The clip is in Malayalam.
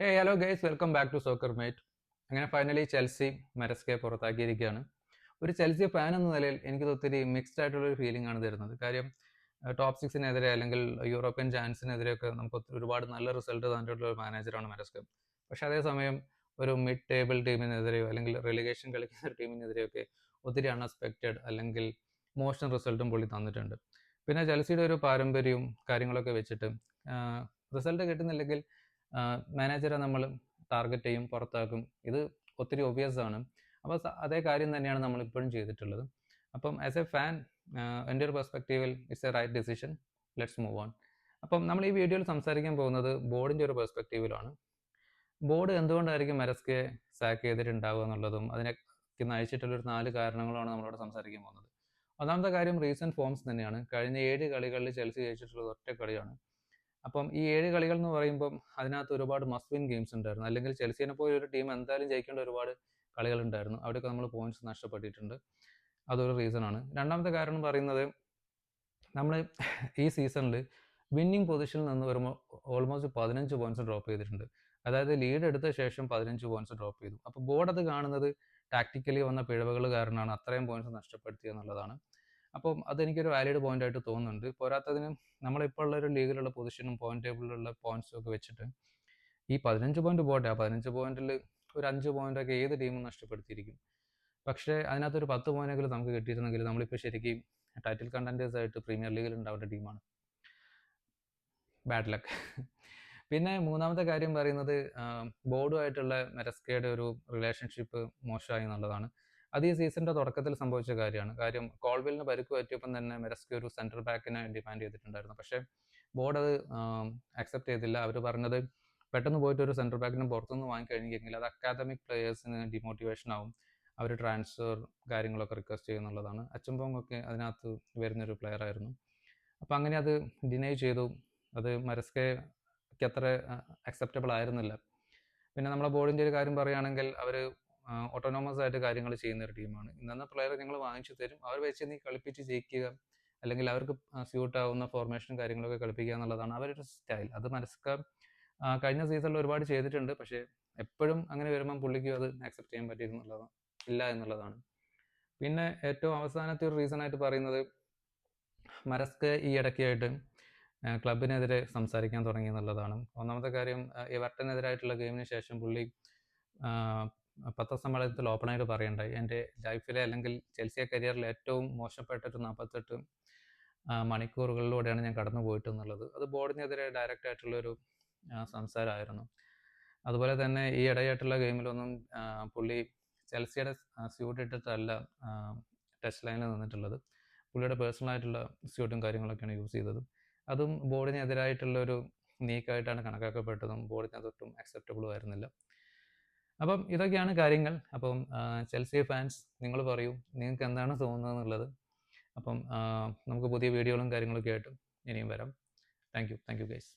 Hey hello guys welcome back to soccer mate അങ്ങനെ ഫൈനലി ചെൽസി മെറസ്കെ പുറത്താക്കിയിരിക്കുകയാണ്. ഒരു ചെൽസി ഫാൻ എന്ന നിലയിൽ എനിക്ക് ഒത്തിരി മിക്സ്ഡ് ആയിട്ടുള്ള ഒരു ഫീലിംഗ് ആണ് തരുന്നത്. കാര്യം ടോപ്പ് സിക്സിനെതിരെ അല്ലെങ്കിൽ യൂറോപ്യൻ ചാൻസിനെതിരെയൊക്കെ നമുക്ക് ഒരുപാട് നല്ല റിസൾട്ട് തന്നിട്ടുള്ള ഒരു മാനേജറാണ് മെറസ്കെ പക്ഷെ അതേസമയം ഒരു മിഡ് ടേബിൾ ടീമിനെതിരെയോ അല്ലെങ്കിൽ റെലിഗേഷൻ കളിക്കുന്ന ഒരു ടീമിനെതിരെയൊക്കെ ഒത്തിരി അൺഎക്സ്പെക്റ്റഡ് അല്ലെങ്കിൽ മോശം റിസൾട്ടും പുള്ളി തന്നിട്ടുണ്ട്. പിന്നെ ചെൽസിയുടെ ഒരു പാരമ്പര്യവും കാര്യങ്ങളൊക്കെ വെച്ചിട്ട് റിസൾട്ട് കിട്ടുന്നില്ലെങ്കിൽ മാനേജറെ നമ്മൾ ടാർഗറ്റ് ചെയ്യും പുറത്താക്കും. ഇത് ഒത്തിരി ഒബിയസ് ആണ്. അപ്പോൾ അതേ കാര്യം തന്നെയാണ് നമ്മൾ ഇപ്പോഴും ചെയ്തിട്ടുള്ളത്. അപ്പം ആസ് എ ഫാൻ എന്റെ ഒരു പെർസ്പെക്റ്റീവിൽ it's a right decision let's move on അപ്പം നമ്മൾ ഈ വീഡിയോയിൽ സംസാരിക്കാൻ പോകുന്നത് ബോർഡിന്റെ ഒരു പെർസ്പെക്റ്റീവിലാണ് ബോർഡ് എന്തുകൊണ്ടായിരിക്കും മരസ്കെ സാക്ക് ചെയ്തിട്ടുണ്ടാവുക എന്നുള്ളതും അതിനെ നയിച്ചിട്ടുള്ള ഒരു നാല് കാരണങ്ങളാണ് നമ്മളോട് സംസാരിക്കാൻ പോകുന്നത്. ഒന്നാമത്തെ കാര്യം റീസെന്റ് ഫോംസ് തന്നെയാണ്. കഴിഞ്ഞ ഏഴ് കളികളിൽ ചെൽസി ജയിച്ചിട്ടുള്ളത് ഒറ്റ കളിയാണ്. അപ്പം ഈ ഏഴ് കളികൾ എന്ന് പറയുമ്പം അതിനകത്ത് ഒരുപാട് മസ്റ്റ് വിൻ ഗെയിംസ് ഉണ്ടായിരുന്നു. അല്ലെങ്കിൽ ചെൽസിനെ പോലെ ഒരു ടീം എന്തായാലും ജയിക്കേണ്ട ഒരുപാട് കളികൾ ഉണ്ടായിരുന്നു അവിടെയൊക്കെ നമ്മൾ പോയിന്റ്സ് നഷ്ടപ്പെട്ടിട്ടുണ്ട്. അതൊരു റീസൺ ആണ്. രണ്ടാമത്തെ കാരണം പറയുന്നത് നമ്മൾ ഈ സീസണിൽ വിന്നിങ് പൊസിഷനിൽ നിന്ന് വരുമ്പോൾ ഓൾമോസ്റ്റ് പതിനഞ്ച് പോയിന്റ്സ് ഡ്രോപ്പ് ചെയ്തിട്ടുണ്ട്. അതായത് ലീഡ് എടുത്ത ശേഷം പതിനഞ്ച് പോയിന്റ്സ് ഡ്രോപ്പ് ചെയ്തു. അപ്പോൾ ബോർഡ് അത് കാണുന്നത് ടാക്ടിക്കലി വന്ന പിഴവുകൾ കാരണമാണ് അത്രയും പോയിന്റ്സ് നഷ്ടപ്പെടുത്തി എന്നുള്ളതാണ് അപ്പം അതെനിക്കൊരു വാലിഡ് പോയിന്റ് ആയിട്ട് തോന്നുന്നുണ്ട്. പോരാത്തതിന് നമ്മളിപ്പോൾ ഉള്ള ഒരു ലീഗിലുള്ള പൊസിഷനും പോയിന്റ് ടേബിളിലുള്ള പോയിന്റ്സും ഒക്കെ വെച്ചിട്ട് ഈ പതിനഞ്ച് പോയിന്റ് പോട്ടെ. ആ പതിനഞ്ച് പോയിന്റിൽ ഒരു അഞ്ച് പോയിന്റ് ഒക്കെ ഏത് ടീമും നഷ്ടപ്പെടുത്തിയിരിക്കും. പക്ഷേ അതിനകത്തൊരു പത്ത് പോയിന്റെങ്കിലും നമുക്ക് കിട്ടിയിരുന്നെങ്കിൽ നമ്മളിപ്പോൾ ശരിക്കും ടൈറ്റിൽ കണ്ടന്റേഴ്സ് ആയിട്ട് പ്രീമിയർ ലീഗിൽ ഉണ്ടാവുന്ന ടീമാണ് ബാഡ് ലക്ക് പിന്നെ മൂന്നാമത്തെ കാര്യം പറയുന്നത് ബോർഡുമായിട്ടുള്ള മെറസ്കയുടെ ഒരു റിലേഷൻഷിപ്പ് മോശമായി എന്നുള്ളതാണ്. അത് ഈ സീസണിന്റെ തുടക്കത്തിൽ സംഭവിച്ച കാര്യമാണ്. കാര്യം കോൾവെലിന് പരിക്ക് പറ്റിയപ്പം തന്നെ മെറസ്കി ഒരു സെന്റർ ബാക്കിനെ ഡിമാൻഡ് ചെയ്തിട്ടുണ്ടായിരുന്നു. പക്ഷേ ബോർഡ് അത് അക്സെപ്റ്റ് ചെയ്തില്ല. അവർ പറഞ്ഞത് പെട്ടെന്ന് പോയിട്ട് ഒരു സെന്റർ ബാക്കിനെ പുറത്തുനിന്ന് വാങ്ങിക്കഴിഞ്ഞെങ്കിൽ അത് അക്കാദമിക് പ്ലേയേഴ്സിന് ഡിമോട്ടിവേഷൻ ആവും. അവർ ട്രാൻസ്ഫർ കാര്യങ്ങളൊക്കെ റിക്വസ്റ്റ് ചെയ്യുന്നുള്ളതാണ് അച്ചുംബോങ് ഒക്കെ അതിനകത്ത് വരുന്നൊരു പ്ലെയർ ആയിരുന്നു. അപ്പം അങ്ങനെ അത് ഡിനൈ ചെയ്തു. അത് മരസ്കയ്ക്ക് അത്ര അക്സെപ്റ്റബിൾ ആയിരുന്നില്ല. പിന്നെ നമ്മളെ ബോർഡിന്റെ ഒരു കാര്യം പറയുകയാണെങ്കിൽ അവർ ഓട്ടോണോമസ് ആയിട്ട് കാര്യങ്ങൾ ചെയ്യുന്ന ഒരു ടീമാണ് ഇന്ന പ്ലെയറെ ഞങ്ങൾ വാങ്ങിച്ചു തരും. അവർ വെച്ച് നീ കളിപ്പിച്ച് ജയിക്കുക. അല്ലെങ്കിൽ അവർക്ക് സ്യൂട്ട് ആവുന്ന ഫോർമേഷനും കാര്യങ്ങളൊക്കെ കളിപ്പിക്കുക എന്നുള്ളതാണ് അവരുടെ സ്റ്റൈൽ അത് മനസ്സിലാക്കാൻ കഴിഞ്ഞ സീസണിൽ ഒരുപാട് ചെയ്തിട്ടുണ്ട്. പക്ഷേ എപ്പോഴും അങ്ങനെ വരുമ്പം പുള്ളിക്ക് അത് ആക്സെപ്റ്റ് ചെയ്യാൻ പറ്റിയിരുന്നുള്ളതാണ് ഇല്ല എന്നുള്ളതാണ്. പിന്നെ ഏറ്റവും അവസാനത്തെ ഒരു റീസൺ ആയിട്ട് പറയുന്നത് മരസ്ക് ഈ ഇടയ്ക്കായിട്ട് ക്ലബിനെതിരെ സംസാരിക്കാൻ തുടങ്ങി എന്നുള്ളതാണ്. ഒന്നാമത്തെ കാര്യം എവർട്ടനെതിരായിട്ടുള്ള ഗെയിമിന് ശേഷം പുള്ളി പത്രസമ്മേളനത്തിൽ ഓപ്പണായിട്ട് പറയണ്ടായി. എന്റെ ലൈഫിലെ അല്ലെങ്കിൽ ചെൽസിയ കരിയറിൽ ഏറ്റവും മോശപ്പെട്ട ഒരു നാൽപ്പത്തെട്ട് മണിക്കൂറുകളിലൂടെയാണ് ഞാൻ കടന്നു പോയിട്ട് എന്നുള്ളത് അത് ബോർഡിനെതിരെ ഡയറക്റ്റ് ആയിട്ടുള്ളൊരു സംസാരമായിരുന്നു. അതുപോലെ തന്നെ ഈ ഇടയായിട്ടുള്ള ഗെയിമിലൊന്നും പുള്ളി ചെൽസിയുടെ സ്യൂട്ട് ഇട്ടിട്ടല്ല ടച്ച് ലൈനിൽ നിന്നിട്ടുള്ളത്. പുള്ളിയുടെ പേഴ്സണൽ ആയിട്ടുള്ള സ്യൂട്ടും കാര്യങ്ങളൊക്കെയാണ് യൂസ് ചെയ്തത്. അതും ബോർഡിനെതിരായിട്ടുള്ള ഒരു നീക്കായിട്ടാണ് കണക്കാക്കപ്പെട്ടതും ബോർഡിനെ അതൊട്ടും അക്സെപ്റ്റബിളും ആയിരുന്നില്ല. അപ്പം ഇതൊക്കെയാണ് കാര്യങ്ങൾ. അപ്പം ചെൽസി ഫാൻസ് നിങ്ങൾ പറയൂ നിങ്ങൾക്ക് എന്താണ് തോന്നുന്നത് എന്നുള്ളത്. അപ്പം നമുക്ക് പുതിയ വീഡിയോകളും കാര്യങ്ങളൊക്കെ ആയിട്ട് ഇനിയും വരാം. Thank you thank you guys